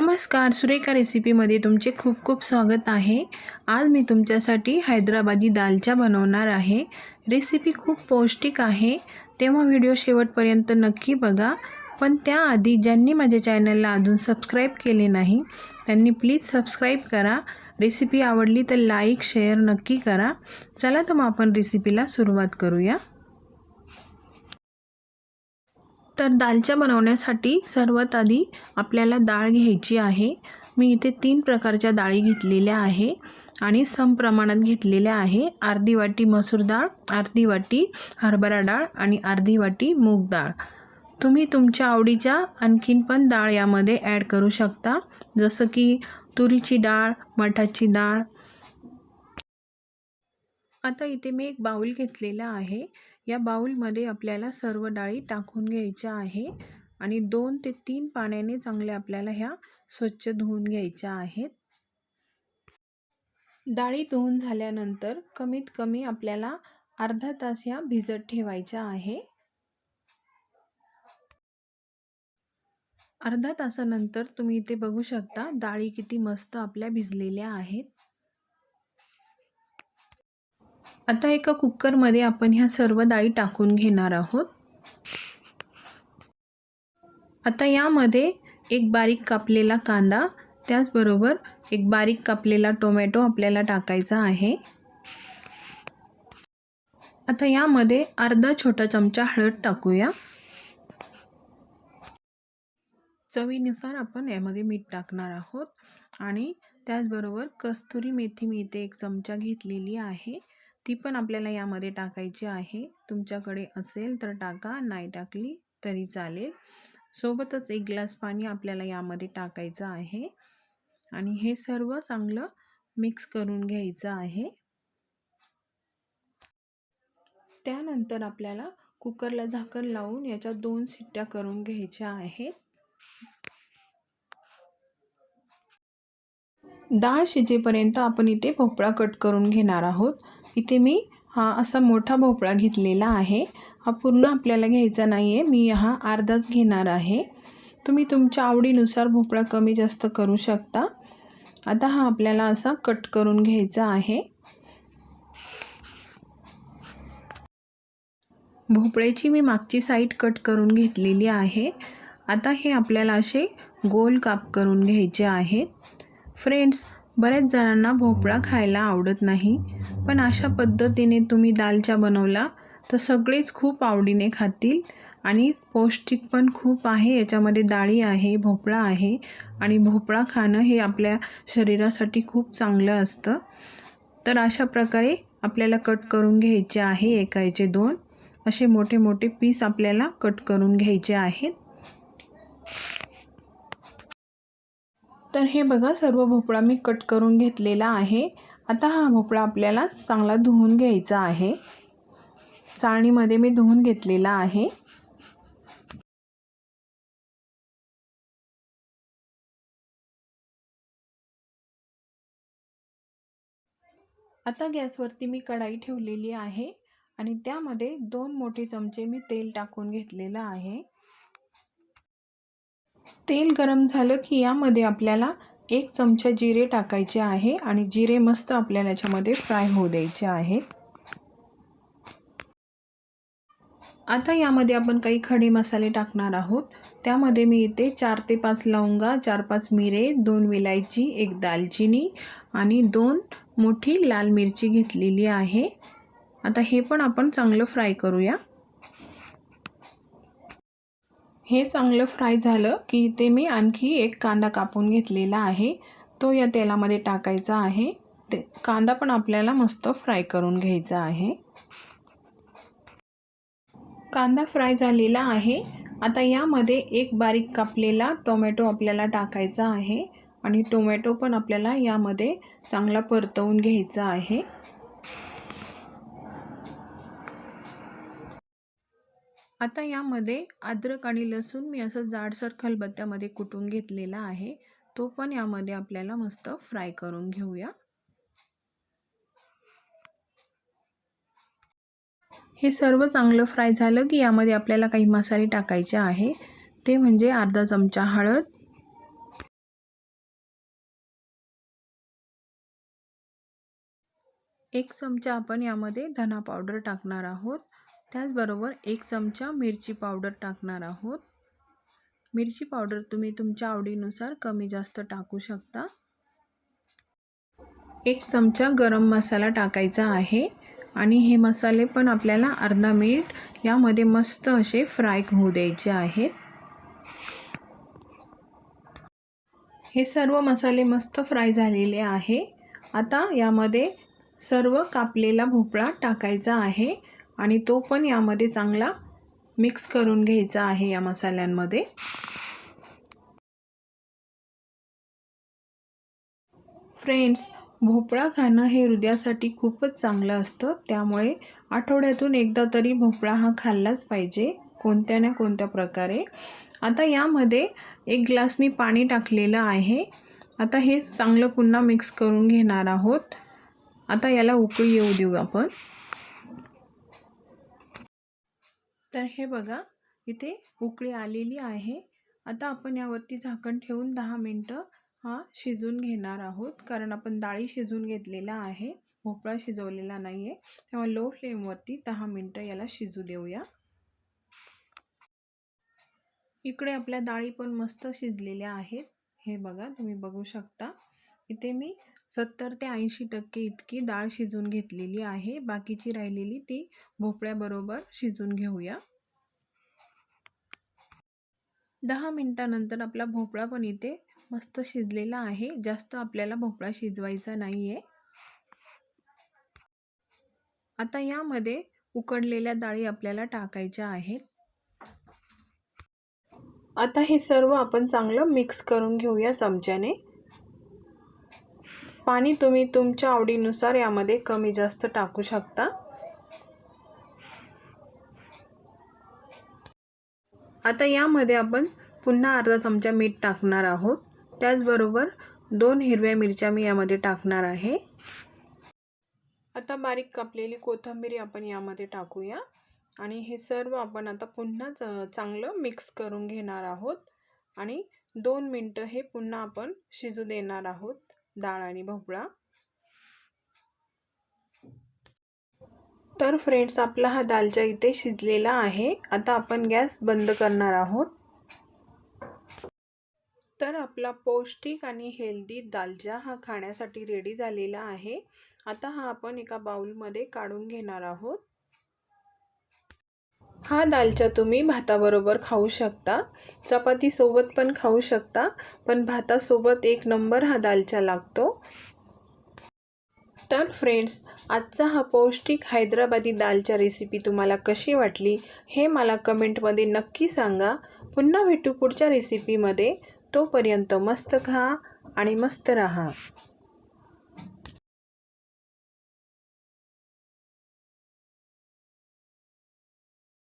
नमस्कार सुरेखा रेसिपीमध्ये तुमचे खूप खूप स्वागत आहे. आज मी तुमच्यासाठी हैदराबादी दालचा बनवणार आहे. रेसिपी खूप पौष्टिक आहे. तेव्हा व्हिडिओ शेवटपर्यंत नक्की बघा. पण त्याआधी ज्यांनी माझ्या चॅनलला अजून सबस्क्राईब केले नाही त्यांनी प्लीज सबस्क्राईब करा. रेसिपी आवडली तर लाईक शेअर नक्की करा. चला तर मग आपण रेसिपीला सुरुवात करूया. तर दालच्या बनवण्यासाठी सर्वात आधी आपल्याला डाळ घ्यायची आहे. मी इथे तीन प्रकारच्या डाळी घेतलेल्या आहे आणि सम प्रमाणात घेतलेल्या आहे. अर्धी वाटी मसूर डाळ अर्धी वाटी हरभरा डाळ आणि अर्धी वाटी मूग डाळ. तुम्ही तुमच्या आवडीच्या आणखीन पण डाळ यामध्ये ॲड करू शकता. जसं की तुरीची डाळ मठाची डाळ. आता इथे मी एक बाऊल घेतलेला आहे. या बाऊलमध्ये आपल्याला सर्व डाळी टाकून घ्यायच्या आहे आणि दोन ते तीन पाण्याने चांगल्या आपल्याला ह्या स्वच्छ धुवून घ्यायच्या आहेत. डाळी धुवून झाल्यानंतर कमीत कमी आपल्याला अर्धा तास ह्या भिजत ठेवायच्या आहे. अर्धा तासानंतर तुम्ही इथे बघू शकता डाळी किती मस्त आपल्या भिजलेल्या आहेत. आता एका कुकरमध्ये आपण ह्या सर्व डाळी टाकून घेणार आहोत. आता यामध्ये एक बारीक कापलेला कांदा त्याचबरोबर एक बारीक कापलेला टोमॅटो आपल्याला टाकायचा आहे. आता यामध्ये अर्धा छोटा चमचा हळद टाकूया. चवीनुसार आपण यामध्ये मीठ टाकणार आहोत. आणि त्याचबरोबर कस्तुरी मेथी मी इथे एक चमचा घेतलेली आहे. ती पण आपल्याला यामध्ये टाकायची आहे. तुमच्याकडे असेल तर टाका नाही टाकली तरी चालेल. सोबतच एक ग्लास पाणी आपल्याला यामध्ये टाकायचं आहे. आणि हे सर्व चांगलं मिक्स करून घ्यायचं आहे. त्यानंतर आपल्याला कुकरला झाकण लावून याच्या दोन शिट्ट्या करून घ्यायच्या आहेत. डाळ शिजेपर्यंत आपण इथे भोपळा कट करून घेणार आहोत. इथे मी हा असा मोठा भोपळा घेतलेला आहे. हा पूर्ण आपल्याला घ्यायचा नाही आहे मी हा अर्धाच घेणार आहे. तुम्ही तुमच्या आवडीनुसार भोपळा कमी जास्त करू शकता. आता हा आपल्याला असा कट करून घ्यायचा आहे. भोपळ्याची मी मागची साईड कट करून घेतलेली आहे. आता हे आपल्याला असे गोल काप करून घ्यायचे आहेत. फ्रेंड्स बऱ्याच जणांना भोपळा खायला आवडत नाही पण अशा पद्धतीने तुम्ही दालचा बनवला तर सगळेच खूप आवडीने खातील आणि पौष्टिक पण खूप आहे याच्यामध्ये डाळी आहे भोपळा आहे आणि भोपळा खाणं हे आपल्या शरीरासाठी खूप चांगलं असतं. तर अशा प्रकारे आपल्याला कट करून घ्यायचे आहे एका याचे दोन. असे मोठे मोठे पीस आपल्याला कट करून घ्यायचे आहेत. तर हे बघा सर्व भोपळा मी कट करून घेतलेला आहे. आता हा भोपळा आपल्याला चांगला धुवून घ्यायचा आहे. चाळणीमध्ये मी धुवून घेतलेला आहे. आता गॅसवरती मी कढाई ठेवलेली आहे आणि त्यामध्ये दोन मोठे चमचे मी तेल टाकून घेतलेलं आहे. तेल गरम झालं की यामध्ये आपल्याला एक चमचा जिरे टाकायचे आहे आणि जिरे मस्त आपल्याला याच्यामध्ये फ्राय होऊ द्यायचे आहे. आता यामध्ये आपण काही खडे मसाले टाकणार आहोत. त्यामध्ये मी इथे चार ते पाच लवंगा चार पाच मिरे दोन विलायची एक दालचिनी आणि दोन मोठी लाल मिरची घेतलेली आहे. आता हे पण आपण चांगलं फ्राय करूया. हे चांगलं फ्राय झालं की ते मी आणखी एक कांदा कापून घेतलेला आहे. तो या तेलामध्ये टाकायचा आहे. ते कांदा पण आपल्याला मस्त फ्राय करून घ्यायचा आहे. कांदा फ्राय झालेला आहे. आता यामध्ये एक बारीक कापलेला टोमॅटो आपल्याला टाकायचा आहे आणि टोमॅटो पण आपल्याला यामध्ये चांगला परतवून घ्यायचा आहे. आता यामध्ये अद्रक आणि लसूण मी असं जाडसर खलबत्त्यामध्ये कुटून घेतलेला आहे. तो पण यामध्ये आपल्याला मस्त फ्राय करून घेऊया. हे सर्व चांगलं फ्राय झालं की यामध्ये आपल्याला काही मसाले टाकायचे आहे. ते म्हणजे अर्धा चमचा हळद. एक चमचा आपण यामध्ये धना पावडर टाकणार आहोत. त्याचबरोबर एक चमचा मिरची पावडर टाकणार आहोत. मिरची पावडर तुम्ही तुमच्या आवडीनुसार कमी जास्त टाकू शकता. एक चमचा गरम मसाला टाकायचा आहे आणि हे मसाले पण आपल्याला अर्धा मिनिट यामध्ये मस्त असे फ्राय होऊ द्यायचे आहेत. हे सर्व मसाले मस्त फ्राय झालेले आहे. आता यामध्ये सर्व कापलेला भोपळा टाकायचा आहे आणि तो पण यामध्ये चांगला मिक्स करून घ्यायचा आहे या मसाल्यांमध्ये. फ्रेंड्स भोपळा खाणं हे हृदयासाठी खूपच चांगलं असतं. त्यामुळे आठवड्यातून एकदा तरी भोपळा हा खाल्लाच पाहिजे कोणत्या ना कोणत्या प्रकारे. आता यामध्ये एक ग्लास मी पाणी टाकलेलं आहे. आता हे चांगलं पुन्हा मिक्स करून घेणार आहोत. आता याला उकळी येऊ देऊ आपण. तर हे बघा इथे उकळी आलेली आहे. आता आपण यावरती झाकण ठेवून दहा मिनटं हा शिजून घेणार आहोत. कारण आपण डाळी शिजून घेतलेला आहे. भोपळा शिजवलेला नाही आहे तेव्हा लो फ्लेमवरती दहा मिनटं याला शिजू देऊया. इकडे आपल्या डाळी पण मस्त शिजलेल्या आहेत. हे बघा तुम्ही बघू शकता. इथे मी सत्तर ते ऐंशी टक्के इतकी डाळ शिजून घेतलेली आहे. बाकीची राहिलेली ती भोपळ्याबरोबर शिजून घेऊया. दहा मिनटानंतर आपला भोपळा पण इथे मस्त शिजलेला आहे. जास्त आपल्याला भोपळा शिजवायचा नाही आहे आता यामध्ये उकडलेल्या डाळी आपल्याला टाकायच्या आहेत. आता हे सर्व आपण चांगलं मिक्स करून घेऊया चमच्याने. पाणी तुम्ही तुमच्या आवडीनुसार यामध्ये कमी जास्त टाकू शकता. आता यामध्ये आपण पुन्हा अर्धा चमचा मीठ टाकणार आहोत. त्याचबरोबर दोन हिरव्या मिरच्या मी यामध्ये टाकणार आहे. आता बारीक कापलेली कोथिंबीर आपण यामध्ये टाकूया. आणि हे सर्व आपण आता पुन्हा चांगलं मिक्स करून घेणार आहोत. आणि दोन मिनटं हे पुन्हा आपण शिजू देणार आहोत. डाळ आणि भोपळा. तर फ्रेंड्स आपला हा दालचा इथे शिजलेला आहे. आता आपण गॅस बंद करणार आहोत. तर आपला पौष्टिक आणि हेल्दी दालचा हा खाण्यासाठी रेडी झालेला आहे. आता हा आपण एका बाउलमध्ये काढून घेणार आहोत. हा दालचा तुम्ही भाताबरोबर खाऊ शकता. चपातीसोबत पण खाऊ शकता पण भातासोबत एक नंबर हा दालचा लागतो. तर फ्रेंड्स आजचा हा पौष्टिक हैदराबादी दालच्या रेसिपी तुम्हाला कशी वाटली हे मला कमेंटमध्ये नक्की सांगा. पुन्हा भेटू पुढच्या रेसिपीमध्ये. तोपर्यंत मस्त खा आणि मस्त रहा.